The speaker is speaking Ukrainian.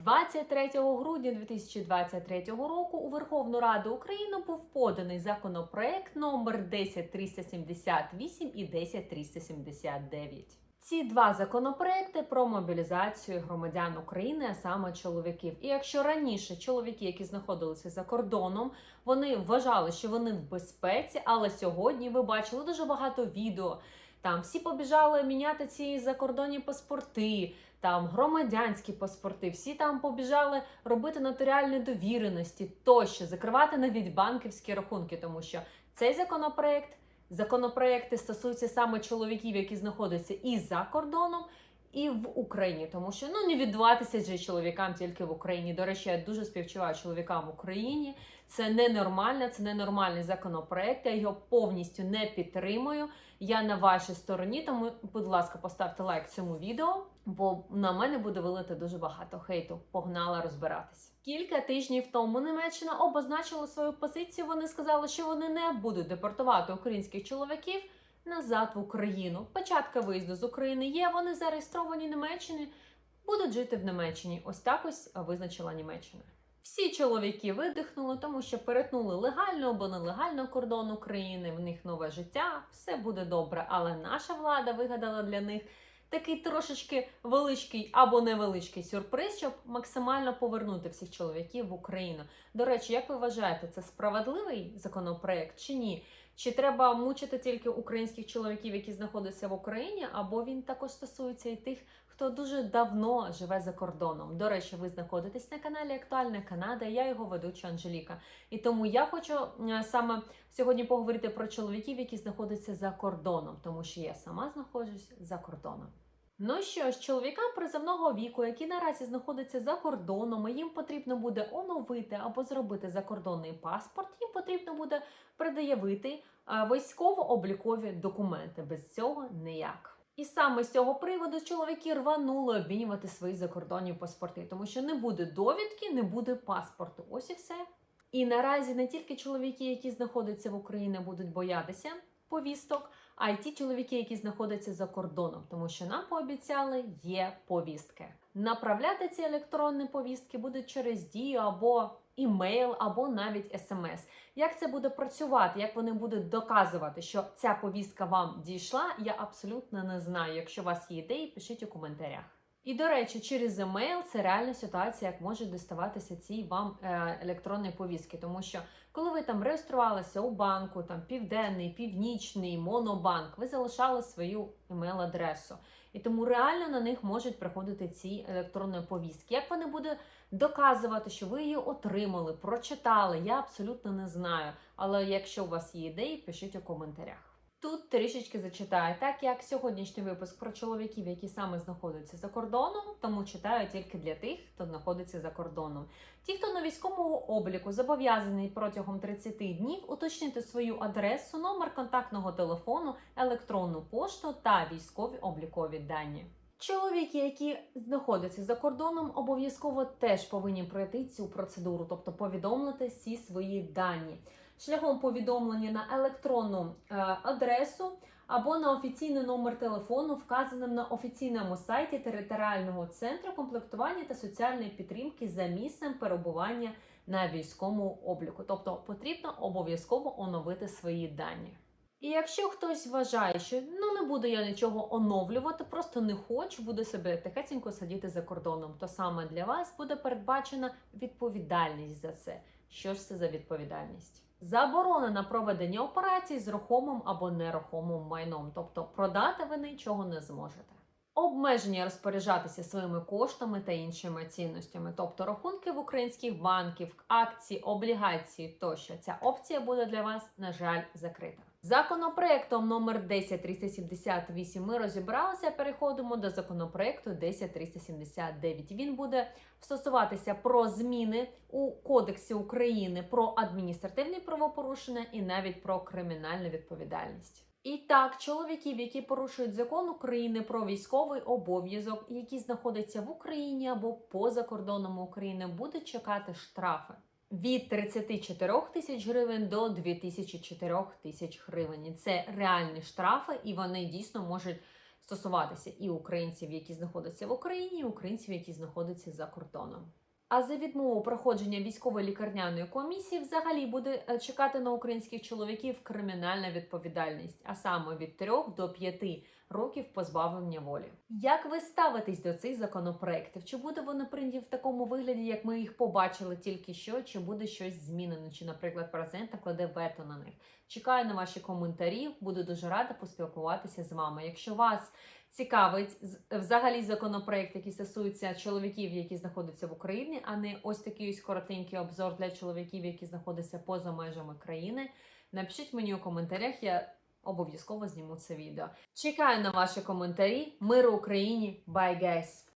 23 грудня 2023 року у Верховну Раду України був поданий законопроект номер 10378 і 10379. Ці два законопроекти про мобілізацію громадян України, а саме чоловіків. І якщо раніше чоловіки, які знаходилися за кордоном, вони вважали, що вони в безпеці, але сьогодні ви бачили дуже багато відео. Там всі побіжали міняти ці закордонні паспорти, там громадянські паспорти, всі там побіжали робити нотаріальні довіреності, тощо закривати навіть банківські рахунки, тому що цей законопроект, законопроекти стосуються саме чоловіків, які знаходяться і за кордоном. І в Україні, тому що ну не відбуватися же чоловікам тільки в Україні. До речі, я дуже співчуваю чоловікам в Україні. Це ненормально, це ненормальний законопроект. Я його повністю не підтримую. Я на вашій стороні, тому, будь ласка, поставте лайк цьому відео, бо на мене буде вилити дуже багато хейту. Погнала розбиратись. Кілька тижнів тому Німеччина обозначила свою позицію. Вони сказали, що вони не будуть депортувати українських чоловіків назад в Україну. Початка виїзду з України є. Вони зареєстровані в Німеччині, будуть жити в Німеччині. Ось так ось визначила Німеччина. Всі чоловіки видихнули, тому що перетнули легально або нелегально кордон України. В них нове життя, все буде добре. Але наша влада вигадала для них такий трошечки величкий або невеличкий сюрприз, щоб максимально повернути всіх чоловіків в Україну. До речі, як ви вважаєте, це справедливий законопроект чи ні? Чи треба мучити тільки українських чоловіків, які знаходяться в Україні, або він також стосується і тих, хто дуже давно живе за кордоном? До речі, ви знаходитесь на каналі Актуальна Канада. Я його ведуча Анжеліка. І тому я хочу е, саме сьогодні поговорити про чоловіків, які знаходяться за кордоном, тому що я сама знаходжусь за кордоном. Ну що ж, чоловікам призовного віку, які наразі знаходяться за кордоном, і їм потрібно буде оновити або зробити закордонний паспорт, їм потрібно буде пред'явити е, військово-облікові документи. Без цього ніяк. І саме з цього приводу чоловіки рванули обмінювати свої закордонні паспорти, тому що не буде довідки, не буде паспорту. Ось і все. І наразі не тільки чоловіки, які знаходяться в Україні, будуть боятися повісток, а й ті чоловіки, які знаходяться за кордоном, тому що нам пообіцяли є повістки. Направляти ці електронні повістки будуть через дію або імейл, або навіть смс. Як це буде працювати? Як вони будуть доказувати, що ця повістка вам дійшла? Я абсолютно не знаю. Якщо у вас є ідеї, пишіть у коментарях. І до речі, через емейл це реальна ситуація, як можуть доставатися ці вам е, електронні повістки, тому що коли ви там реєструвалися у банку, там південний, північний, монобанк, ви залишали свою емейл-адресу. І тому реально на них можуть приходити ці електронні повістки. Як вони будуть доказувати, що ви її отримали, прочитали? Я абсолютно не знаю. Але якщо у вас є ідеї, пишіть у коментарях. Тут трішечки зачитаю, так як сьогоднішній випуск про чоловіків, які саме знаходяться за кордоном, тому читаю тільки для тих, хто знаходиться за кордоном. Ті, хто на військовому обліку зобов'язаний протягом 30 днів уточнити свою адресу, номер контактного телефону, електронну пошту та військові облікові дані. Чоловіки, які знаходяться за кордоном, обов'язково теж повинні пройти цю процедуру, тобто повідомити всі свої дані шляхом повідомлення на електронну е, адресу або на офіційний номер телефону, вказаним на офіційному сайті територіального центру комплектування та соціальної підтримки за місцем перебування на військовому обліку. Тобто потрібно обов'язково оновити свої дані. І якщо хтось вважає, що ну не буду я нічого оновлювати, просто не хочу, буду себе тихесенько сидіти за кордоном, то саме для вас буде передбачена відповідальність за це. Що ж це за відповідальність? Заборонено проведення операцій з рухомим або нерухомим майном, тобто продати ви нічого не зможете. Обмеження розпоряджатися своїми коштами та іншими цінностями, тобто рахунки в українських банків, акції, облігації тощо. Ця опція буде для вас, на жаль, закрита. Законопроектом номер 10378 ми розібралися. Переходимо до законопроекту 10379. Він буде стосуватися про зміни у Кодексі України про адміністративні правопорушення і навіть про кримінальну відповідальність. І так, чоловіків, які порушують закон України про військовий обов'язок, які знаходяться в Україні або поза кордоном України, будуть чекати штрафи від 34 тисяч гривень до 2004 тисяч гривень. Це реальні штрафи, і вони дійсно можуть стосуватися і українців, які знаходяться в Україні, і українців, які знаходяться за кордоном. А за відмову проходження військової лікарняної комісії взагалі буде е, чекати на українських чоловіків кримінальна відповідальність, а саме від 3 до 5 років позбавлення волі. Як ви ставитесь до цих законопроєктів? Чи буде вони прийняті в такому вигляді, як ми їх побачили тільки що, чи буде щось змінено? Чи, наприклад, президент накладе вето на них? Чекаю на ваші коментарі. Буду дуже рада поспілкуватися з вами. Якщо вас цікавить взагалі законопроект, який стосується чоловіків, які знаходяться в Україні, а не ось такий ось коротенький обзор для чоловіків, які знаходяться поза межами країни. Напишіть мені у коментарях, я обов'язково зніму це відео. Чекаю на ваші коментарі. Миру Україні! Bye, guys!